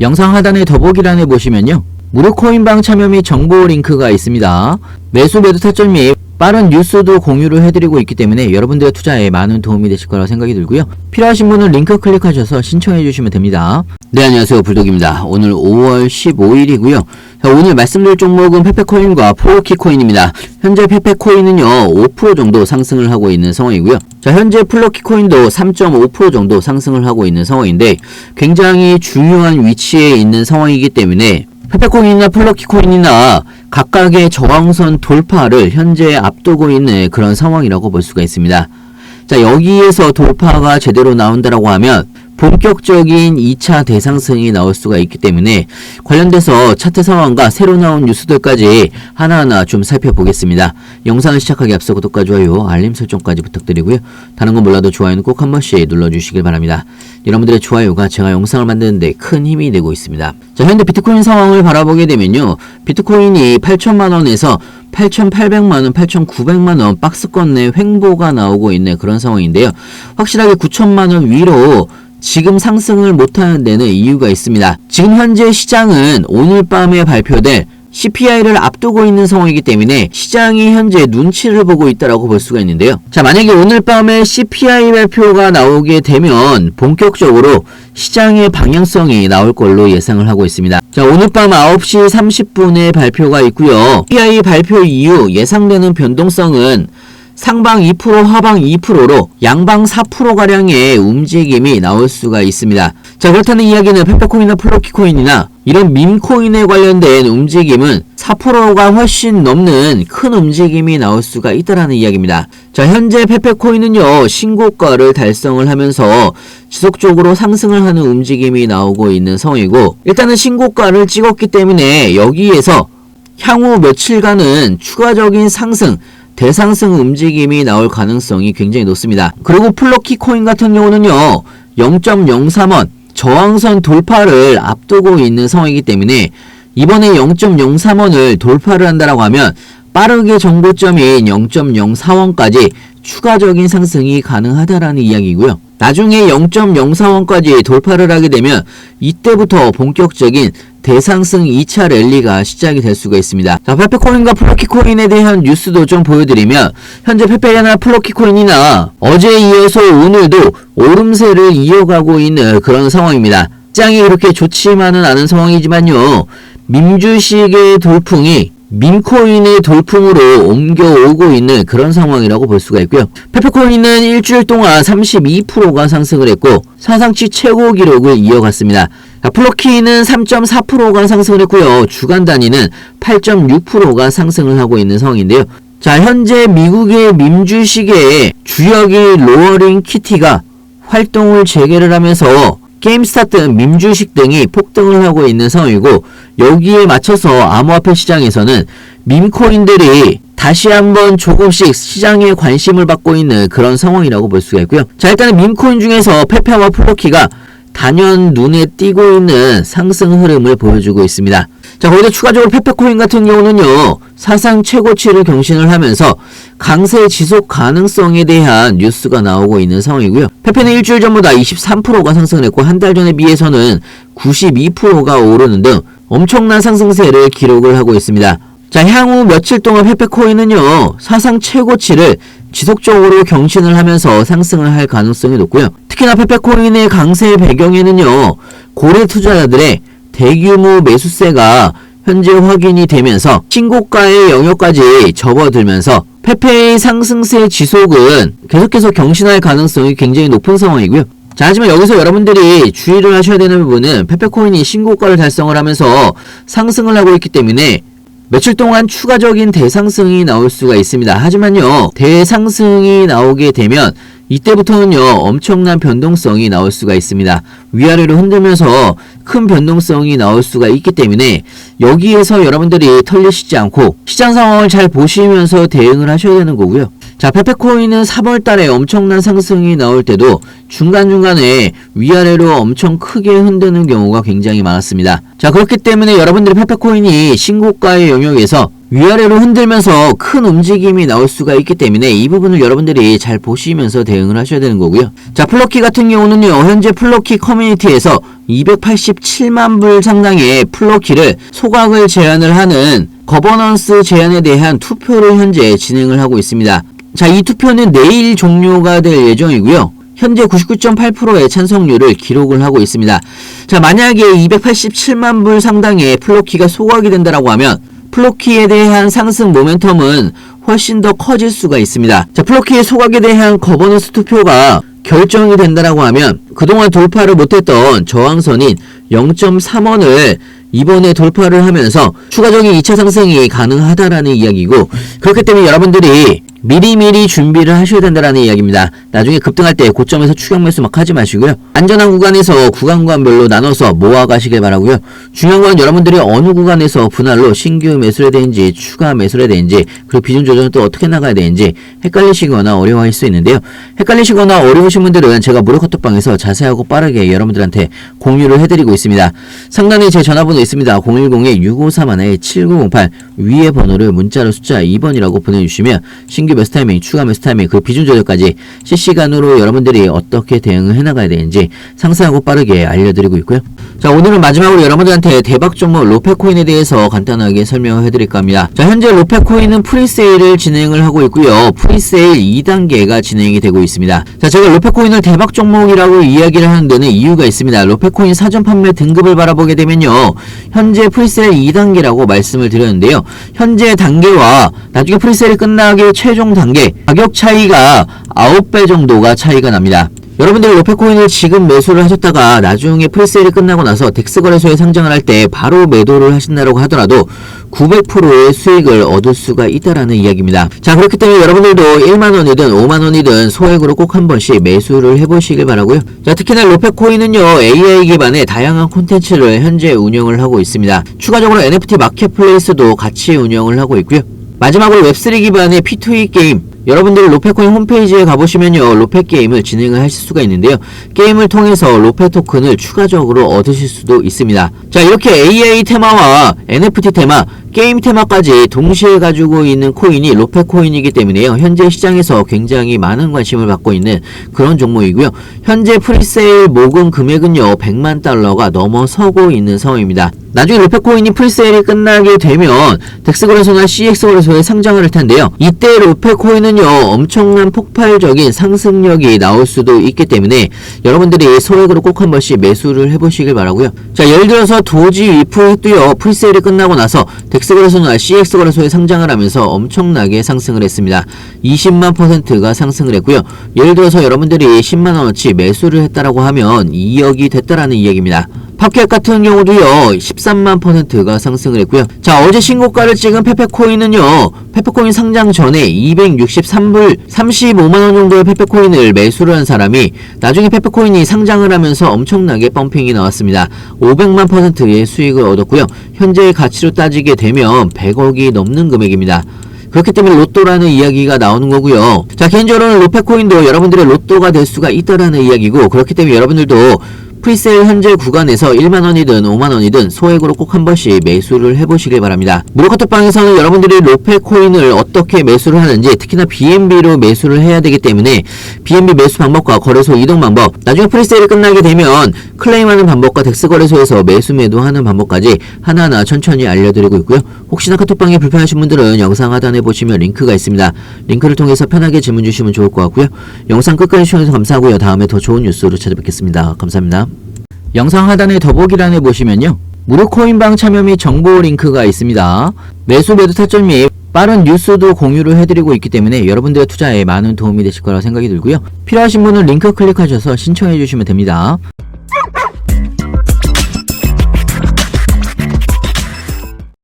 영상 하단의 더보기란에 보시면요. 무료 코인방 참여 및 정보 링크가 있습니다. 매수 매도 타점 및 빠른 뉴스도 공유를 해드리고 있기 때문에 여러분들의 투자에 많은 도움이 되실 거라고 생각이 들고요. 필요하신 분은 링크 클릭하셔서 신청해 주시면 됩니다. 네, 안녕하세요. 불독입니다. 오늘 5월 15일이고요. 오늘 말씀드릴 종목은 페페코인과 플로키코인입니다. 현재 페페코인은요, 5% 정도 상승을 하고 있는 상황이고요. 자, 현재 플로키코인도 3.5% 정도 상승을 하고 있는 상황인데, 굉장히 중요한 위치에 있는 상황이기 때문에, 페페코인이나 플러키코인이나 각각의 저항선 돌파를 현재 앞두고 있는 그런 상황이라고 볼 수가 있습니다. 자, 여기에서 돌파가 제대로 나온다라고 하면 본격적인 2차 대상승이 나올 수가 있기 때문에 관련돼서 차트 상황과 새로 나온 뉴스들까지 하나하나 좀 살펴보겠습니다. 영상을 시작하기 앞서 구독과 좋아요, 알림 설정까지 부탁드리고요. 다른 건 몰라도 좋아요는 꼭 한 번씩 눌러주시길 바랍니다. 여러분들의 좋아요가 제가 영상을 만드는데 큰 힘이 되고 있습니다. 자, 현재 비트코인 상황을 바라보게 되면요. 비트코인이 8천만 원에서 8,800만원, 8,900만원 박스권 내 횡보가 나오고 있는 그런 상황인데요. 확실하게 9천만원 위로 지금 상승을 못하는 데는 이유가 있습니다. 지금 현재 시장은 오늘 밤에 발표될 CPI를 앞두고 있는 상황이기 때문에 시장이 현재 눈치를 보고 있다라고 볼 수가 있는데요. 자, 만약에 오늘 밤에 CPI 발표가 나오게 되면 본격적으로 시장의 방향성이 나올 걸로 예상을 하고 있습니다. 자, 오늘 밤 9시 30분에 발표가 있고요. CPI 발표 이후 예상되는 변동성은 상방 2%, 하방 2%로 양방 4%가량의 움직임이 나올 수가 있습니다. 자, 그렇다는 이야기는 페페코인이나 플로키코인이나 이런 밈코인에 관련된 움직임은 4%가 훨씬 넘는 큰 움직임이 나올 수가 있다라는 이야기입니다. 자, 현재 페페코인은요, 신고가를 달성을 하면서 지속적으로 상승을 하는 움직임이 나오고 있는 상황이고, 일단은 신고가를 찍었기 때문에 여기에서 향후 며칠간은 추가적인 상승, 대상승 움직임이 나올 가능성이 굉장히 높습니다. 그리고 플러키 코인 같은 경우는요, 0.03원 저항선 돌파를 앞두고 있는 상황이기 때문에 이번에 0.03원을 돌파를 한다라고 하면 빠르게 정고점인 0.04원까지 추가적인 상승이 가능하다라는 이야기고요. 나중에 0.04원까지 돌파를 하게 되면 이때부터 본격적인 대상승 2차 랠리가 시작이 될 수가 있습니다. 자, 페페코인과 플로키코인에 대한 뉴스도 좀 보여드리면 현재 페페나 플로키코인이나 어제에 이어서 오늘도 오름세를 이어가고 있는 그런 상황입니다. 시장이 그렇게 좋지만은 않은 상황이지만요. 민주식의 돌풍이 민코인의 돌풍으로 옮겨오고 있는 그런 상황이라고 볼 수가 있고요. 페페코인은 일주일 동안 32%가 상승을 했고 사상치 최고 기록을 이어갔습니다. 자, 플로키는 3.4%가 상승을 했고요. 주간 단위는 8.6%가 상승을 하고 있는 상황인데요. 자, 현재 미국의 민주식의 주역이 로어링 키티가 활동을 재개를 하면서 게임스타트, 민주식 등이 폭등을 하고 있는 상황이고 여기에 맞춰서 암호화폐 시장에서는 밈코인들이 다시 한번 조금씩 시장에 관심을 받고 있는 그런 상황이라고 볼 수가 있고요. 자 일단은 밈코인 중에서 페페와 플로키가 단연 눈에 띄고 있는 상승 흐름을 보여주고 있습니다. 자, 거기다 추가적으로 페페코인 같은 경우는요, 사상 최고치를 경신을 하면서 강세 지속 가능성에 대한 뉴스가 나오고 있는 상황이고요. 페페는 일주일 전보다 23%가 상승을 했고, 한 달 전에 비해서는 92%가 오르는 등 엄청난 상승세를 기록을 하고 있습니다. 자, 향후 며칠 동안 페페코인은요, 사상 최고치를 지속적으로 경신을 하면서 상승을 할 가능성이 높고요. 특히나 페페코인의 강세 배경에는요, 고래 투자자들의 대규모 매수세가 현재 확인이 되면서 신고가의 영역까지 접어들면서 페페의 상승세 지속은 계속해서 경신할 가능성이 굉장히 높은 상황이고요. 자, 하지만 여기서 여러분들이 주의를 하셔야 되는 부분은 페페코인이 신고가를 달성을 하면서 상승을 하고 있기 때문에 며칠 동안 추가적인 대상승이 나올 수가 있습니다. 하지만요, 대상승이 나오게 되면 이때부터는요, 엄청난 변동성이 나올 수가 있습니다. 위아래로 흔들면서 큰 변동성이 나올 수가 있기 때문에 여기에서 여러분들이 털리시지 않고 시장 상황을 잘 보시면서 대응을 하셔야 되는 거고요. 자, 페페코인은 3월 달에 엄청난 상승이 나올 때도 중간중간에 위아래로 엄청 크게 흔드는 경우가 굉장히 많았습니다. 자, 그렇기 때문에 여러분들이 페페코인이 신고가의 영역에서 위아래로 흔들면서 큰 움직임이 나올 수가 있기 때문에 이 부분을 여러분들이 잘 보시면서 대응을 하셔야 되는 거고요. 자, 플러키 같은 경우는요, 현재 플러키 커뮤니티에서 287만 불 상당의 플러키를 소각을 제한을 하는 거버넌스 제한에 대한 투표를 현재 진행을 하고 있습니다. 자, 이 투표는 내일 종료가 될 예정이고요. 현재 99.8%의 찬성률을 기록을 하고 있습니다. 자, 만약에 287만 불 상당의 플로키가 소각이 된다라고 하면 플로키에 대한 상승 모멘텀은 훨씬 더 커질 수가 있습니다. 자, 플로키의 소각에 대한 거버넌스 투표가 결정이 된다라고 하면 그동안 돌파를 못했던 저항선인 0.3원을 이번에 돌파를 하면서 추가적인 2차 상승이 가능하다라는 이야기고 그렇기 때문에 여러분들이 미리미리 준비를 하셔야 된다라는 이야기입니다. 나중에 급등할 때 고점에서 추격 매수 막 하지 마시고요. 안전한 구간에서 구간 구간별로 나눠서 모아 가시길 바라고요. 중요한 건 여러분들이 어느 구간에서 분할로 신규 매수를 되는지 추가 매수를 되는지 그리고 비중 조정은 또 어떻게 나가야 되는지 헷갈리시거나 어려워할 수 있는데요. 헷갈리시거나 어려우신 분들은 제가 무료 카톡방에서 자세하고 빠르게 여러분들한테 공유를 해드리고 있습니다. 상단에 제 전화번호 있습니다. 010-6541-7908 위에 번호를 문자로 숫자 2번이라고 보내주시면 신규 매수 타이밍, 추가 매수 타이밍, 그 비중 조절까지 실시간으로 여러분들이 어떻게 대응을 해나가야 되는지 상세하고 빠르게 알려드리고 있고요. 자, 오늘은 마지막으로 여러분들한테 대박 종목 로페코인에 대해서 간단하게 설명을 해드릴까 합니다. 자, 현재 로페코인은 프리세일을 진행을 하고 있고요. 프리세일 2단계가 진행이 되고 있습니다. 자, 제가 로페코인을 대박 종목이라고 이야기를 하는 데는 이유가 있습니다. 로페코인 사전 판매 등급을 바라보게 되면요. 현재 프리세일 2단계라고 말씀을 드렸는데요. 현재 단계와 나중에 프리세일이 끝나기 최종 단계 가격 차이가 9배 정도가 차이가 납니다. 여러분들이 로페코인을 지금 매수를 하셨다가 나중에 프리세일이 끝나고 나서 덱스 거래소에 상장을 할 때 바로 매도를 하신다고 하더라도 900%의 수익을 얻을 수가 있다라는 이야기입니다. 자 그렇기 때문에 여러분들도 1만원이든 5만원이든 소액으로 꼭 한 번씩 매수를 해보시길 바라고요. 자 특히나 로페코인은요 AI 기반의 다양한 콘텐츠를 현재 운영을 하고 있습니다. 추가적으로 NFT 마켓플레이스도 같이 운영을 하고 있고요. 마지막으로 웹3 기반의 P2E 게임. 여러분들 로페코인 홈페이지에 가보시면요. 로페 게임을 진행을 하실 수가 있는데요. 게임을 통해서 로페 토큰을 추가적으로 얻으실 수도 있습니다. 자 이렇게 AI 테마와 NFT 테마 게임 테마까지 동시에 가지고 있는 코인이 로페 코인이기 때문에요 현재 시장에서 굉장히 많은 관심을 받고 있는 그런 종목이고요 현재 프리세일 모금 금액은요 100만 달러가 넘어서고 있는 상황입니다 나중에 로페 코인이 프리세일이 끝나게 되면 덱스 거래소나 CX 거래소에 상장을 할 텐데요. 이때 로페 코인은요 엄청난 폭발적인 상승력이 나올 수도 있기 때문에 여러분들이 소액으로 꼭 한 번씩 매수를 해보시길 바라고요. 자 예를 들어서 도지 위프도요 프리세일이 끝나고 나서 덱스 거래소나 CX 거래소에 상장을 하면서 엄청나게 상승을 했습니다. 20만 퍼센트가 상승을 했고요. 예를 들어서 여러분들이 10만 원어치 매수를 했다라고 하면 2억이 됐다라는 이야기입니다. 팝켓 같은 경우도요 13만 퍼센트가 상승을 했고요. 자 어제 신고가를 찍은 페페코인은요 페페코인 상장 전에 263불 35만원 정도의 페페코인을 매수를 한 사람이 나중에 페페코인이 상장을 하면서 엄청나게 펌핑이 나왔습니다. 500만 퍼센트의 수익을 얻었고요. 현재의 가치로 따지게 되면 100억이 넘는 금액입니다. 그렇기 때문에 로또라는 이야기가 나오는 거고요. 자, 개인적으로는 로페코인도 여러분들의 로또가 될 수가 있다라는 이야기고 그렇기 때문에 여러분들도 프리세일 현재 구간에서 1만원이든 5만원이든 소액으로 꼭 한 번씩 매수를 해보시길 바랍니다. 무료카톡방에서는 여러분들이 로페 코인을 어떻게 매수를 하는지 특히나 BNB로 매수를 해야 되기 때문에 BNB 매수 방법과 거래소 이동 방법 나중에 프리세일이 끝나게 되면 클레임하는 방법과 덱스 거래소에서 매수 매도하는 방법까지 하나하나 천천히 알려드리고 있고요. 혹시나 카톡방에 불편하신 분들은 영상 하단에 보시면 링크가 있습니다. 링크를 통해서 편하게 질문 주시면 좋을 것 같고요. 영상 끝까지 시청해주셔서 감사하고요. 다음에 더 좋은 뉴스로 찾아뵙겠습니다. 감사합니다. 영상 하단의 더보기란에 보시면요. 무료 코인방 참여 및 정보 링크가 있습니다. 매수 매도 타점 및 빠른 뉴스도 공유를 해드리고 있기 때문에 여러분들의 투자에 많은 도움이 되실 거라 생각이 들고요. 필요하신 분은 링크 클릭하셔서 신청해 주시면 됩니다.